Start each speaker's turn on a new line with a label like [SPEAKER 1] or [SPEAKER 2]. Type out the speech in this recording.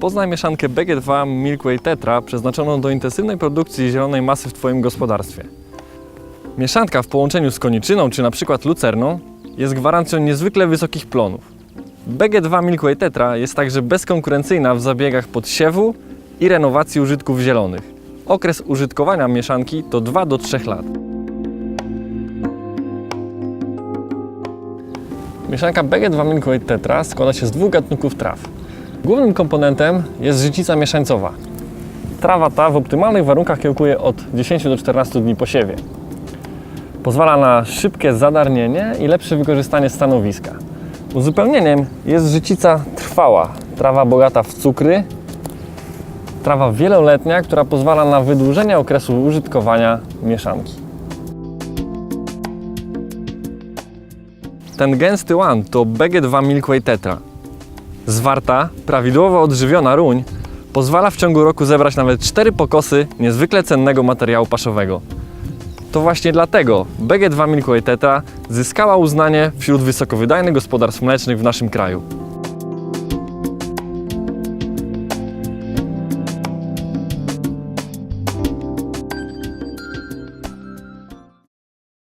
[SPEAKER 1] Poznaj mieszankę BG2 Milkway Tetra przeznaczoną do intensywnej produkcji zielonej masy w Twoim gospodarstwie. Mieszanka w połączeniu z koniczyną czy na przykład lucerną jest gwarancją niezwykle wysokich plonów. BG2 Milkway Tetra jest także bezkonkurencyjna w zabiegach podsiewu i renowacji użytków zielonych. Okres użytkowania mieszanki to 2 do 3 lat. Mieszanka BG2 Milkway Tetra składa się z dwóch gatunków traw. Głównym komponentem jest życica mieszańcowa. Trawa ta w optymalnych warunkach kiełkuje od 10 do 14 dni po siewie. Pozwala na szybkie zadarnienie i lepsze wykorzystanie stanowiska. Uzupełnieniem jest życica trwała, trawa bogata w cukry, trawa wieloletnia, która pozwala na wydłużenie okresu użytkowania mieszanki. Ten gęsty łan to BG2 Milkway Tetra. Zwarta, prawidłowo odżywiona ruń pozwala w ciągu roku zebrać nawet 4 pokosy niezwykle cennego materiału paszowego. To właśnie dlatego BG2 Milkway Tetra zyskała uznanie wśród wysokowydajnych gospodarstw mlecznych w naszym kraju.